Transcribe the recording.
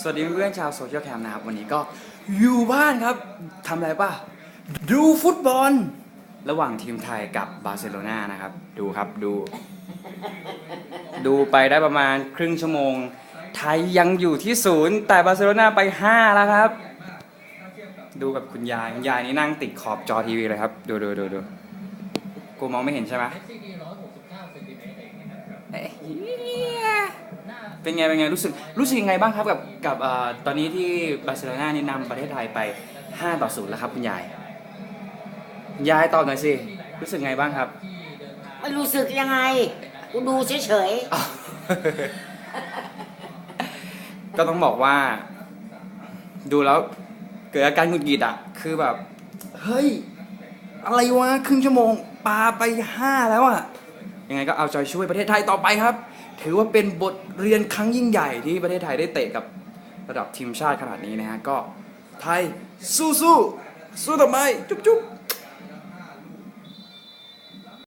สวัสดีเพื่อนๆชาวโซเชียลแคมนะครับ วันนี้ก็อยู่บ้านครับทำอะไรป่ะ ดูฟุตบอล ระหว่างทีมไทยกับบาร์เซโลนานะครับ ดูครับดู ดูไปได้ประมาณครึ่งชั่วโมง ไทยยังอยู่ที่ศูนย์แต่บาร์เซโลนาไป 5 แล้วครับ ดูกับคุณยายคุณยายนี่นั่งติดขอบจอทีวีเลยครับ ดูดูดูดูกูมองไม่เห็นใช่ไหม SCD 169เซนติเมตรเองนะครับ เอ๊ะ เป็นไงเป็นไงรู้สึกรู้สึกยังไงบ้างครับกับกับเอ่อตอนนี้ที่บาร์เซโลนานี่นำประเทศไทยไป 5 ต่อ0แล้วครับคุณยายคุณยายตอบหน่อยสิรู้สึกไงบ้างครับไม่รู้สึกยังไงกูดูเฉยอ้าว ก็ต้องบอกว่า ดูแล้วเกิดอาการหงุดหงิดอะ คือแบบ เฮ้ย อะไรวะ ครึ่งชั่วโมงปาไปห้าแล้วอะ ยังไงก็เอาใจช่วยประเทศไทยต่อไปครับ ถือว่าเป็นบทเรียนครั้งยิ่งใหญ่ที่ประเทศไทยได้เตะกับระดับทีมชาติขนาดนี้นะฮะก็ไทยสู้สู้สู้ต่อไปจุ๊บจุ๊บ